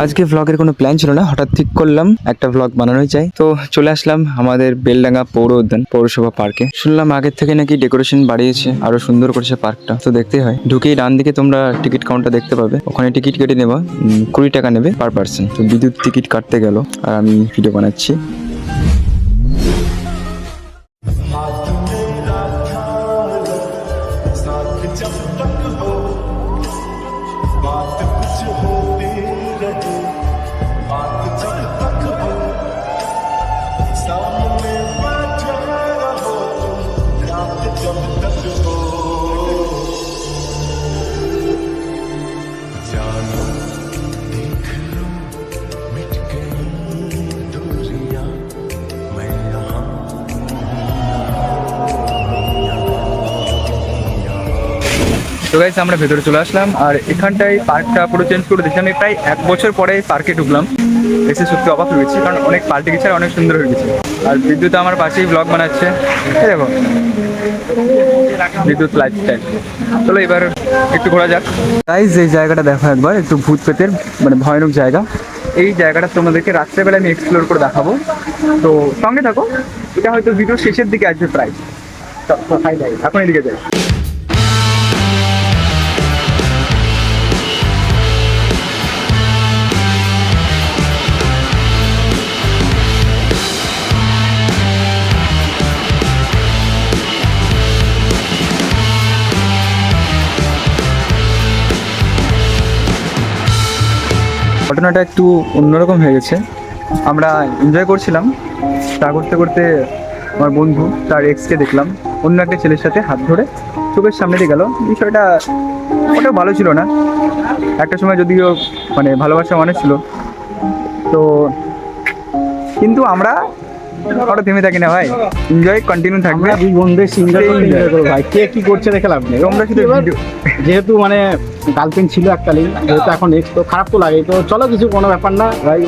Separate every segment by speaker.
Speaker 1: আজকে ভ্লগের কোনো প্ল্যান ছিল না হঠাৎ ঠিক করলাম একটা ভ্লগ বানানোই চাই তো চলে আসলাম আমাদের বেলডাঙ্গা পৌর উদ্যান পৌরসভা পার্কে শুনলাম আগের থেকে নাকি ডেকোরেশন বাড়িয়েছে আরো সুন্দর করেছে পার্কটা তো দেখতেই হয় ঢুকেই ডান দিকে তোমরা টিকিট কাউন্টার দেখতে পাবে ওখানে টিকিট কেটে নেবা উম, কুড়ি টাকা নেবে পার পার্সন তো বিদ্যুৎ টিকিট কাটতে গেল আর আমি ভিডিও বানাচ্ছি
Speaker 2: साथ जब तक हो Stop me, my driver, I'm
Speaker 1: the guys আমরা ভেতরে চলে আসলাম। আর এখানটায় পার্কটা পুরো চেঞ্জ করে দিয়েছি। আমি প্রায় এক বছর পরে পার্কে ঢুকলাম। এসে সত্যি অবাক হয়ে গেছি, কারণ অনেক পাল্টে গেছে আর অনেক সুন্দর হয়ে গেছে। আর বিদ্যুৎ আমার পাশেই ব্লগ বানাচ্ছে। দেখো, বিদ্যুৎ লাইফস্টাইল চলো এবার একটু ঘোরা যাক। গাইস এই জায়গাটা দেখো একবার, একটু ভূত পেতের মানে ভয়ানক জায়গা। এই জায়গাটা তোমাদেরকে রাত্রেবেলা আমি এক্সপ্লোর করে দেখাবো। তো সঙ্গে থাকো, এটা হয়তো ভিডিও শেষের দিকে আসবে প্রায়। এখন এদিকে যাই। ঘটনাটা একটু অন্যরকম হয়ে গেছে। আমরা এনজয় করছিলাম। তা করতে করতে আমার বন্ধু তার এক্সকে দেখলাম। অন্য একটা ছেলের সাথে হাত ধরে চোখের সামনে দিয়ে গেল। বিষয়টা ওটা ভালো ছিল না। একটা সময় যদিও মানে ভালোবাসা মানুষ ছিল। তো কিন্তু আমরা থেমে থাকি না ভাই। এনজয় কন্টিনিউ থাকবে।
Speaker 3: দুই বন্ধু সিঙ্গেল এনজয়। করব ভাই। কে কি করছে দেখে লাভ নেই।
Speaker 1: তোমরা শুধু
Speaker 3: যেহেতু মানে গার্লফ্রেন্ড ছিল এককালীন যেহেতু এখন এক্স তো খারাপ তো লাগে তো চলো কিছু কোনো ব্যাপার না। ভাই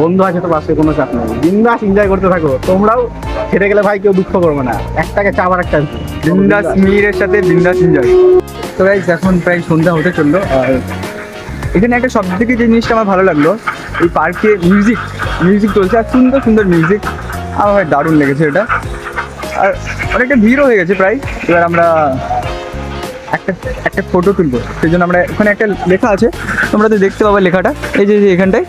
Speaker 3: বন্ধু আছে তো পাশে কোনো চাপ নেই। বিন্দাস এনজয় করতে থাকো। তোমরাও হেরে গেলে ভাই কেউ দুঃখ করবে না। একটাকে চাপ আর একটা
Speaker 1: বিন্দাস মিহিরের সাথে বিন্দাস এনজয় তো গাইজ এখন প্রায় সন্ধ্যা হতে চলল। আর এখানে একটা সব থেকে যে জিনিসটা আমার ভালো লাগল এই পার্কে মিউজিক মিউজিক চলছে। আর সুন্দর সুন্দর মিউজিক আমার দারুণ লেগেছে এটা। আর অনেকটা ভিড়ও হয়ে গেছে প্রায়। এবার আমরা একটা একটা ফটো তুলবো। সেই জন্য আমরা ওখানে একটা লেখা আছে। তোমরা তো দেখতে পাবে লেখাটা। এই যে এখানটায়।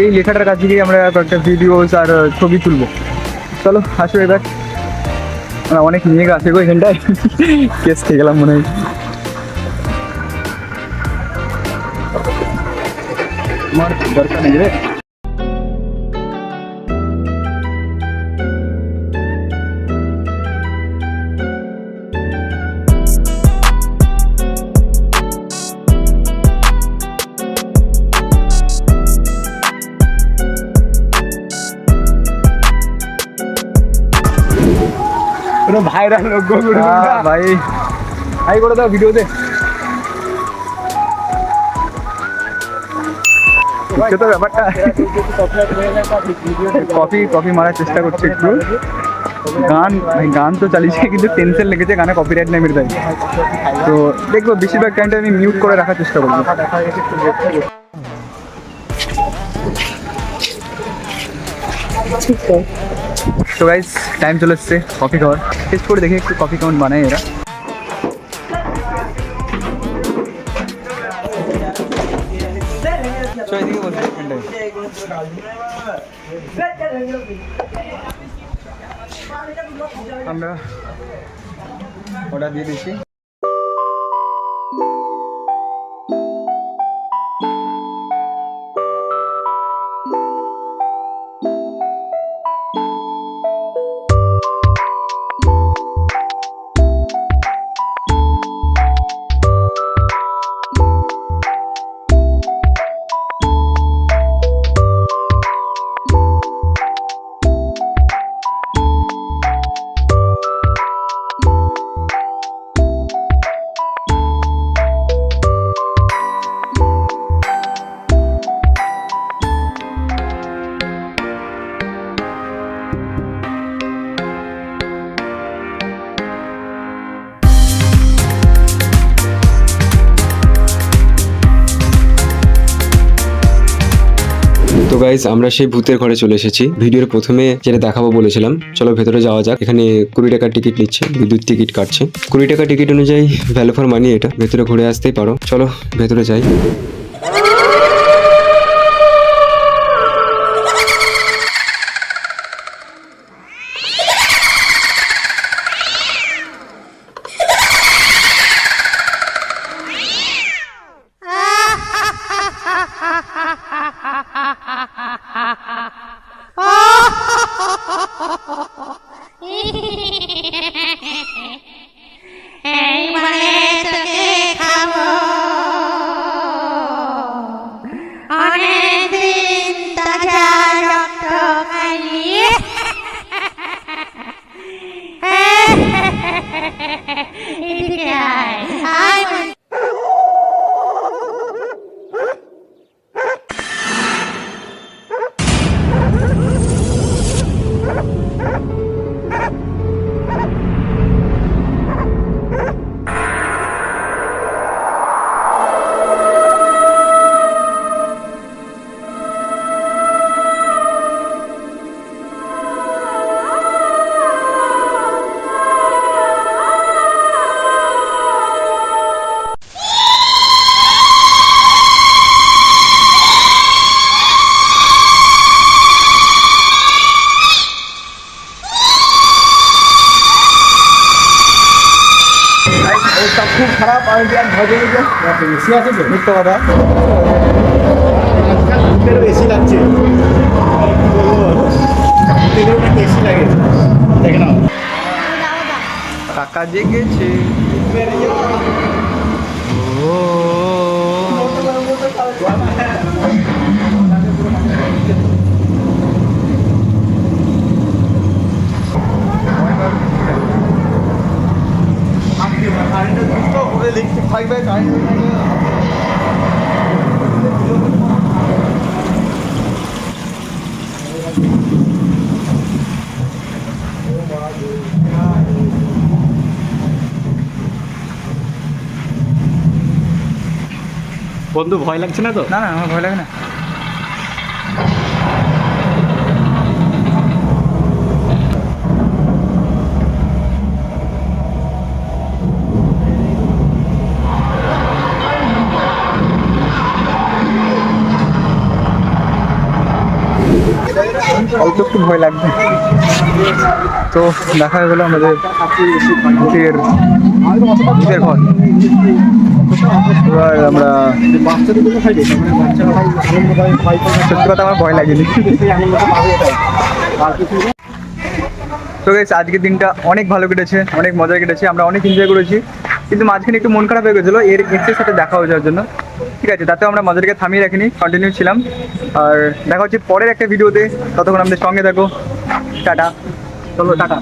Speaker 1: এই লেখাটার কাছে গিয়ে আমরা কয়েকটা ভিডিওস আর ছবি তুলবো। চলো আসো এবার। না, অনেক মেঘ আছে গো এখানটায়। কেস খেয়ে গেলাম মনে হয়। আমার দরকার নেই রে।
Speaker 3: কোনো ভাইরাল লোক
Speaker 1: ভাই। হাই করে দাও ভিডিওতে তো। ব্যাপারটা। কফি কফি মারার চেষ্টা করছে একটু। গান গান তো চালিয়েছে কিন্তু টেনশন লেগেছে গানে কপিরাইট নেই মেরে দেয়। তো দেখব বেশিরভাগ টাইমটা আমি মিউট করে রাখার চেষ্টা করব। তো গাইস টাইম চলে এসছে কফি খাওয়ার টেস্ট করে দেখি একটু কফি কেমন বানায় এরা। আমরা অর্ডার দিয়ে দিয়েছি।
Speaker 4: তো গাইজ আমরা সেই ভূতের ঘরে চলে এসেছি। ভিডিওর প্রথমে যেটা দেখাবো বলেছিলাম। চলো ভেতরে যাওয়া যাক। এখানে কুড়ি টাকার টিকিট নিচ্ছে, বিদ্যুৎ টিকিট কাটছে। কুড়ি টাকা টিকিট অনুযায়ী ভ্যালু ফর মানি এটা। ভেতরে ঘুরে আসতেই পারো। চলো ভেতরে যাই।
Speaker 5: ええ。
Speaker 3: অবস্থা খুব খারাপ আমি বিরাট ভয় পেয়ে গেছে এসি আছে তো? মিথ্যা কথা। আজকাল ভূতের বেশি লাগছে এসি লাগে। দেখে নাও।
Speaker 1: টাকা জেগেছে।
Speaker 3: বন্ধু ভয় লাগছে না তো?
Speaker 1: না না আমার ভয় লাগে না। অল্প একটু ভয় লাগবে। তো দেখা গেলো আমাদের ঘর। এবার আমরা সত্যি কথা আমার ভয় লাগেনি। তো গেছে আজকের দিনটা অনেক ভালো কেটেছে, অনেক মজা কেটেছে, আমরা অনেক এনজয় করেছি। কিন্তু মাঝখানে একটু মন খারাপ হয়ে গেছিল, এর এক্সের সাথে দেখা হয়ে যাওয়ার জন্য। ঠিক আছে, তাতেও আমরা মজাটাকে থামিয়ে রাখিনি কন্টিনিউ ছিলাম। আর দেখা হচ্ছে পরের একটা ভিডিওতে, ততক্ষণ আমাদের সঙ্গে থাকো। টাটা।
Speaker 3: চলো, টাটা।